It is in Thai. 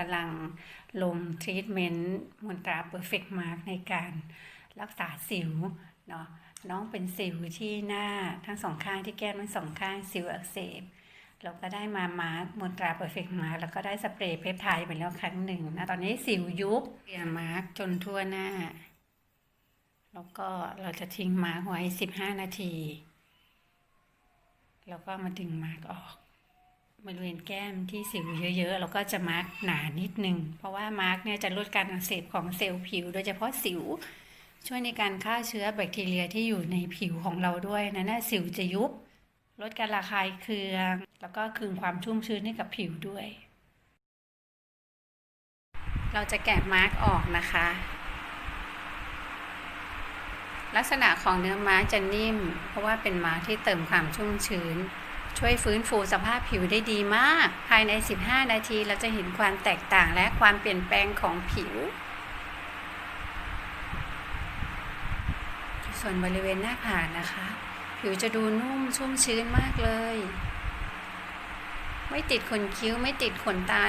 กำลังลงทรีทเมนต์มนตราเ Perfect Mark ในการรักษาสิวเนาะน้องเป็นสิวที่หน้าทั้งสองข้างที่แก้มทั้งสองข้างสิวอักเสบเราก็ได้มามาร์กมนตรา Perfect Mark แล้วก็ได้สเปรย์เพปไทด์ไปแล้วครั้งหนึ่งนะตอนนี้สิวยุบเปลี่ยนมาร์กจนทั่วหน้า แล้วก็เราจะทิ้งมาร์กไว้ 15 นาที แล้วก็มาดึงมาร์กออก บริเวณแก้มที่สิวเยอะๆ เราก็จะมาร์กหนานิดนึง เพราะว่ามาร์กเนี่ยจะลดการอักเสบของเซลล์ผิว โดยเฉพาะสิว ช่วยในการฆ่าเชื้อแบคทีเรียที่อยู่ในผิวของเราด้วยนะนะสิวจะยุบ ลดการระคายเคือง แล้วก็คืนความชุ่มชื้นให้กับผิวด้วย เราจะแกะมาร์กออกนะคะ ลักษณะของเนื้อม้าจะนิ่ม เพราะว่าเป็นม้าที่เติมความชุ่มชื้น ช่วยฟื้นฟูสภาพผิวได้ดีมาก ภายใน 15 นาทีเราจะเห็นความแตกต่างและความเปลี่ยนแปลงของผิว ส่วนบริเวณหน้าผากนะคะ ผิวจะดูนุ่มชุ่มชื้นมากเลย ไม่ติดขนคิ้วไม่ติดขนตา